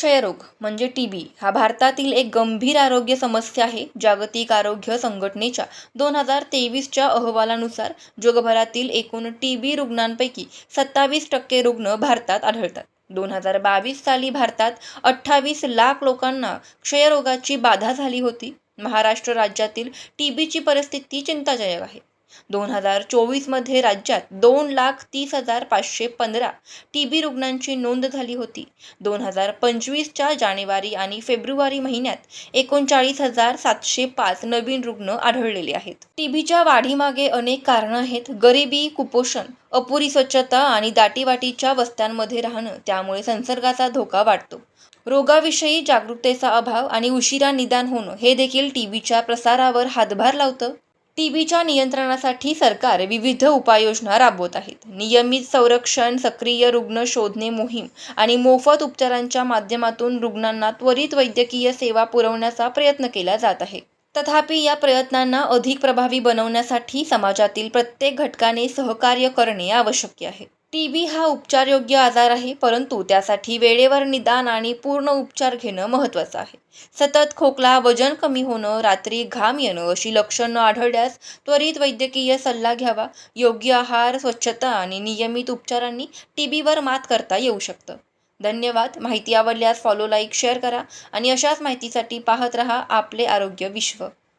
क्षयरोग म्हणजे टी बी हा भारतातील एक गंभीर आरोग्य समस्या आहे. जागतिक आरोग्य संघटनेच्या दोन हजार तेवीसच्या अहवालानुसार जगभरातील एकूण टी बी रुग्णांपैकी सत्तावीस टक्के रुग्ण भारतात आढळतात. दोन हजार बावीस साली भारतात अठ्ठावीस लाख लोकांना क्षयरोगाची बाधा झाली होती. महाराष्ट्र राज्यातील टी बीची परिस्थिती चिंताजनक आहे. दोन हजार चोवीसमध्ये राज्यात दोन लाख तीस हजार पाचशे पंधरा टी बी रुग्णांची नोंद झाली होती. दोन हजार पंचवीसच्या जानेवारी आणि फेब्रुवारी महिन्यात एकोणचाळीस हजार सातशे पाच नवीन रुग्ण आढळलेले आहेत. टीबीच्या वाढीमागे अनेक कारणं आहेत. गरिबी कुपोषण अपुरी स्वच्छता आणि दाटीवाटीच्या वस्त्यांमध्ये राहणं त्यामुळे संसर्गाचा धोका वाढतो. रोगाविषयी जागरूकतेचा अभाव आणि उशिरा निदान होणं हे देखील टीबीच्या प्रसारावर हातभार लावतं. टी बीच्या नियंत्रणासाठी सरकार विविध उपाययोजना राबवत आहेत. नियमित संरक्षण सक्रिय रुग्ण शोधणे मोहीम आणि मोफत उपचारांच्या माध्यमातून रुग्णांना त्वरित वैद्यकीय सेवा पुरवण्याचा प्रयत्न केला जात आहे. तथापि या प्रयत्नांना अधिक प्रभावी बनवण्यासाठी समाजातील प्रत्येक घटकाने सहकार्य करणे आवश्यक आहे. टी बी हा उपचारयोग्य आजार आहे परंतु त्यासाठी वेळेवर निदान आणि पूर्ण उपचार घेणं महत्त्वाचं आहे. सतत खोकला वजन कमी होणं रात्री घाम येणं अशी लक्षणं आढळल्यास त्वरित वैद्यकीय सल्ला घ्यावा. योग्य आहार स्वच्छता आणि नियमित उपचारांनी टी बीवर मात करता येऊ शकतं. धन्यवाद. माहिती आवडल्यास फॉलो लाईक शेअर करा आणि अशाच माहितीसाठी पाहत रहा आपले आरोग्य विश्व.